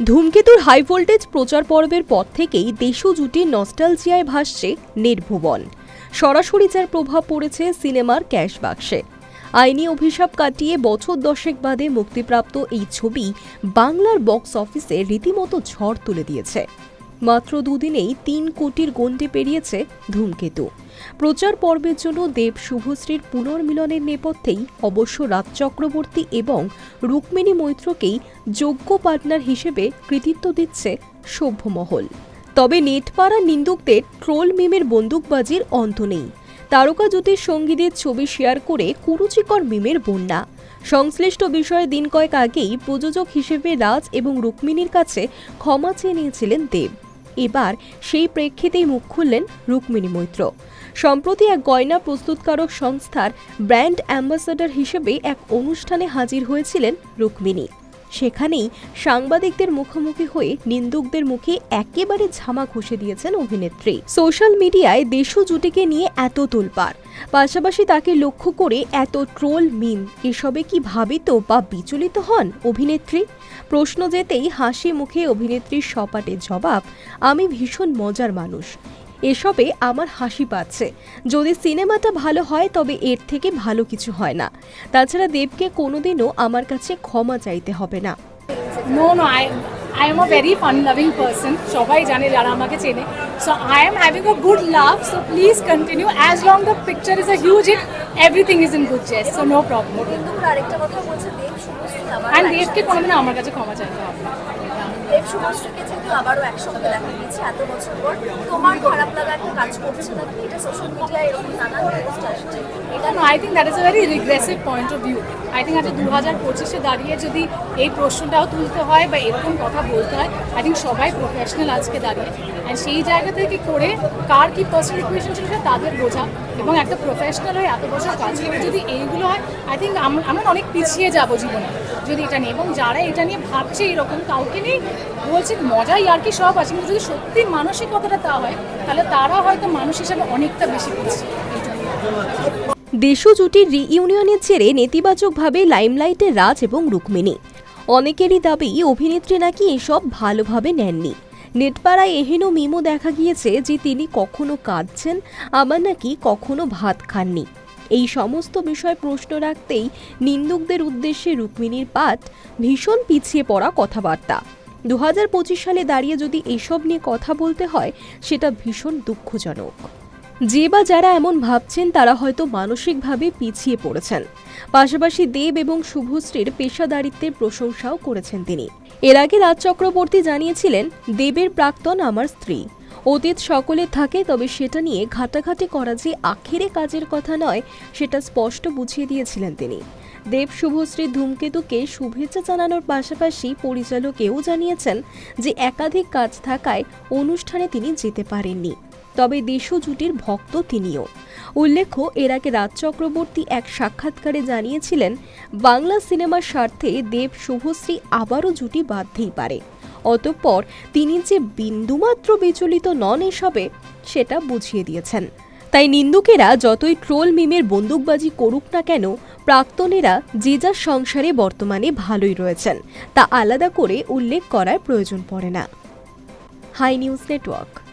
ধূমকেতুর high voltage প্রচার পর্বের পর থেকেই দেশু জুটি নস্টালজিয়ায় ভাসছে নির্ভুবন। সরাসরি যার প্রভাব পড়েছে সিনেমার ক্যাশ বাক্সে আইনি অভিশাপ কাটিয়ে বছর দশেক বাদে মুক্তিপ্রাপ্ত এই ছবি বাংলার বক্স অফিসে রীতিমতো ঝড় তুলে দিয়েছে। মাত্র দুদিনেই তিন কোটির গণ্ডে পেরিয়েছে ধূমকেতু। প্রচার পর্বের জন্য দেব শুভশ্রীর পুনর্মিলনের নেপথ্যেই অবশ্য রাজ চক্রবর্তী এবং রুক্মিণী মৈত্রকেই যোগ্য পার্টনার হিসেবে কৃতিত্ব দিচ্ছে সভ্যমহল। তবে নেটপাড়া নিন্দুকদের ট্রোল মিমের বন্দুকবাজির অন্ত নেই। তারকা জ্যোতির সঙ্গীদের ছবি শেয়ার করে কুরুচিকর মিমের বন্যা। সংশ্লিষ্ট বিষয়ে দিন কয়েক আগেই প্রযোজক হিসেবে রাজ এবং রুক্মিণীর কাছে ক্ষমা চেয়ে নিয়েছিলেন দেব। এবার সেই প্রেক্ষিতেই মুখ খুললেন রুক্মিণী মৈত্র। সম্প্রতি এক গয়না প্রস্তুতকারক সংস্থার ব্র্যান্ড অ্যাম্বাসাডর হিসেবে এক অনুষ্ঠানে হাজির হয়েছিলেন রুক্মিণী। সেখানেই সাংবাদিকদের মুখোমুখি হয়ে নিন্দুকদের মুখে একেবারে ঝামা ঘষে দিয়েছেন অভিনেত্রী। সোশ্যাল মিডিয়ায় দেশু জুটিকে নিয়ে এত তোলপাড়। পাশাপাশি তাকে লক্ষ্য করে এত ট্রোল, মিম, এসবে কি ভাবিত বা বিচলিত হন অভিনেত্রী? প্রশ্ন যেতেই হাসি মুখে অভিনেত্রীর সপাটে জবাব, আমি ভীষণ মজার মানুষ। এসবে আমার হাসি পাচ্ছে। যদি সিনেমাটা ভালো হয় তবে এর থেকে ভালো কিছু হয় না। তাছাড়া দেবকে কোনোদিনও আমার কাছে ক্ষমা চাইতে হবে না। No no I I am a very fun loving person সবাই জানে যারা আমাকে চেনে। So I am having a good love so please continue as long the picture is a huge hit everything is in good jest so no problem কিন্তু আরেকটা কথা বলছে দেব Subhashree and দেবকে কোনোদিনও আমার কাছে ক্ষমা চাইতে হবে শুভশ্রীকে যেহেতু আবারও একসঙ্গে দেখা গেছি এত বছর পর, তোমার খারাপ লাগা একটা কাজ করছে নাকি? এটা সোশ্যাল মিডিয়ায় এরকম নানান পোস্ট আসছে। এটা I think that is a very regressive point of view I think আজকে দু হাজার পঁচিশে দাঁড়িয়ে যদি এই প্রশ্নটাও তুলতে হয় বা এরকম কথা বলতে হয় আই থিঙ্ক সবাই প্রফেশনাল আজকে দাঁড়িয়ে। অ্যান্ড সেই জায়গা থেকে করে কার কি পার্সোনাল ইকুয়েশন ছিল সেটা তাদের বোঝা এবং একটা প্রফেশনাল হয়ে এত বছর কাজ করে যদি এইগুলো হয় আই থিঙ্ক আমরা অনেক পিছিয়ে যাব জীবনে যদি এটা নিয়ে। এবং যারা এটা নিয়ে ভাবছে এরকম, কাউকে নিয়ে বলছে মজাই আর কি সব আছে, কিন্তু যদি সত্যি মানসিকতাটা তা হয়, তাহলে তারা হয়তো মানুষ হিসাবে অনেকটা বেশি পিছিয়ে। দেশু জুটির রিইউনিয়নের জেরে নেতিবাচকভাবে লাইমলাইটে রাজ এবং রুক্মিণী। অনেকেরই দাবি, অভিনেত্রী নাকি এসব ভালোভাবে নেননি। নেটপাড়ায় এহেন মিমো দেখা গিয়েছে যে তিনি কখনো কাঁদছেন, আবার নাকি কখনো ভাত খাননি। এই সমস্ত বিষয়ে প্রশ্ন রাখতেই নিন্দুকদের উদ্দেশ্যে রুক্মিণীর পাঠ ভীষণ পিছিয়ে পড়া কথাবার্তা। দু হাজার পঁচিশ সালে দাঁড়িয়ে যদি এসব নিয়ে কথা বলতে হয়, সেটা ভীষণ দুঃখজনক। যে বা যারা এমন ভাবছেন, তারা হয়তো মানসিকভাবে পিছিয়ে পড়েছেন। পাশাপাশি দেব এবং শুভশ্রীর পেশাদারিত্বের প্রশংসাও করেছেন তিনি। এর আগে রাজ চক্রবর্তী জানিয়েছিলেন, দেবের প্রাক্তন আমার স্ত্রী। অতীত সকলে থাকে, তবে সেটা নিয়ে ঘাটাঘাটি করা যে আখেরে কাজের কথা নয়, সেটা স্পষ্ট বুঝিয়ে দিয়েছিলেন তিনি। দেব শুভশ্রী ধূমকেতুকে শুভেচ্ছা জানানোর পাশাপাশি পরিচালকেও জানিয়েছেন যে, একাধিক কাজ থাকায় অনুষ্ঠানে তিনি যেতে পারেননি। তবে দেশু জুটির ভক্ত তিনিও। উল্লেখ্য, এর আগে রাজ চক্রবর্তী এক সাক্ষাৎকারে জানিয়েছিলেন, বাংলা সিনেমার স্বার্থে দেব শুভশ্রী আবারও জুটি বাঁধতেই পারে। অতঃপর তিনি যে বিন্দুমাত্র বিচলিত নন এসবে, সেটা বুঝিয়ে দিয়েছেন। তাই নিন্দুকেরা যতই ট্রোল মিমের বন্দুকবাজি করুক না কেন, প্রাক্তনেরা যে যার সংসারে বর্তমানে ভালোই রয়েছেন, তা আলাদা করে উল্লেখ করার প্রয়োজন পড়ে না। High news network.